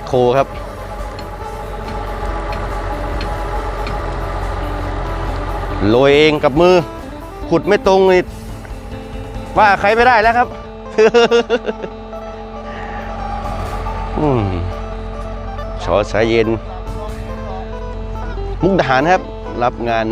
แมคโครครับ โรยเองกับมือ ขุดไม่ตรงนี่ว่าใครไม่ได้แล้วครับอชอสายเย็น มุกดาหารครับ รับงาน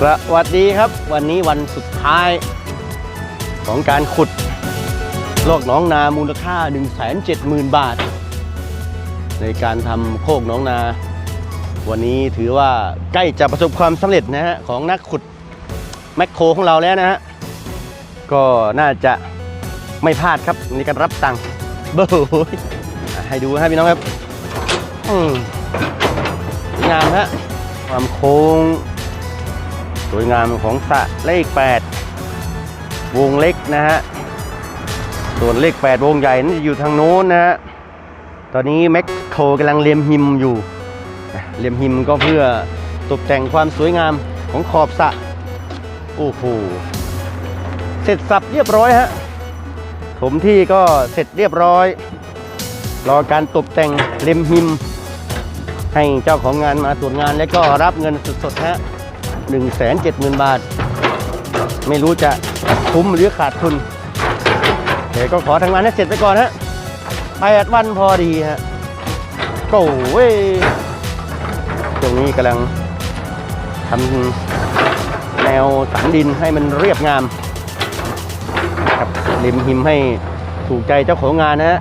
สวัสดีครับ วันนี้วันสุดท้ายของการขุดโลกน้องนามูลค่า 170,000 บาท ในการทำโคกน้องนา วันนี้ถือว่าใกล้จะประสบความสำเร็จนะฮะของนักขุดแมคโครของเราแล้วนะฮะก็น่าจะไม่พลาดครับในการรับตังค์เบอให้ดูฮะพี่น้องครับงามฮะความโค้ง วยงามของสระเลข 8 วงเล็กนะฮะ ส่วนเลข 8 วงใหญ่นั่นอยู่ทางโน้นนะฮะ ตอนนี้แม็กโคกำลังเลียมหิมอยู่ เลียมหิมก็เพื่อตกแต่งความสวยงามของขอบสระโอ้โห เสร็จสับเรียบร้อยฮะถมที่ก็เสร็จเรียบร้อย รอการตกแต่งเลียมหิม ให้เจ้าของงานมาตรวจงานแล้วก็รับเงินสดๆฮะ 1 7 0 0 0 0 บาท ไม่รู้จะคุ้มหรือขาดทุนเดี๋ยวก็ขอทำงานให้เสร็จไปก่อนฮะแปดวันพอดีฮะก็เว้ยตรงนี้กำลังทำแนวสันดินให้มันเรียบงามครับริมหิมให้ถูกใจเจ้าของงานนะฮะ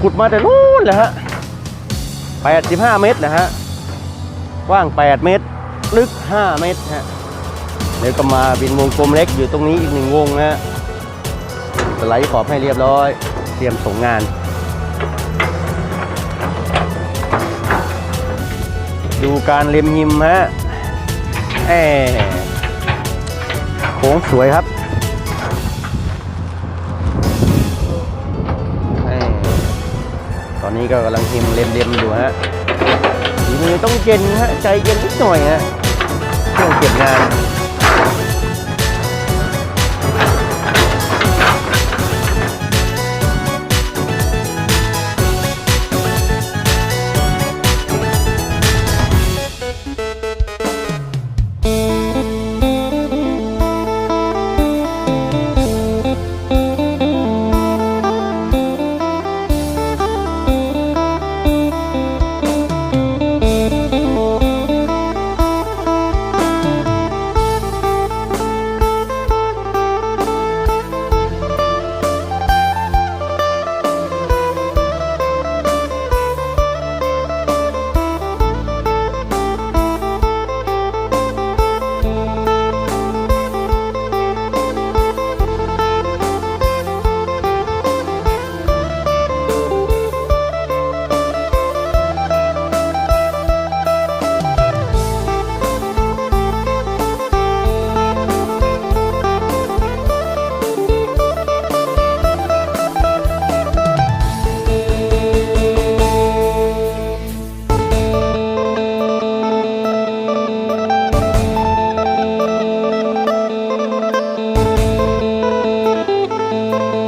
ขุดมาแต่นู้นเลยฮะ85เมตรนะฮะ กว้าง 8 เมตร ลึก 5 เมตรฮะเดี๋ยวก็มาเป็นวงกลมเล็กอยู่ตรงนี้อีกหนึ่งวงนะฮะสไลด์ขอบให้เรียบร้อย เตรียมส่งงาน ดูการเล็มหิมฮะแอโค้งสวยครับตอนนี้ก็กำลังหิมเล็มๆอยู่ฮะ มือต้องเย็นฮะใจเย็นนิดหน่อยฮะช่วงเก็บงาน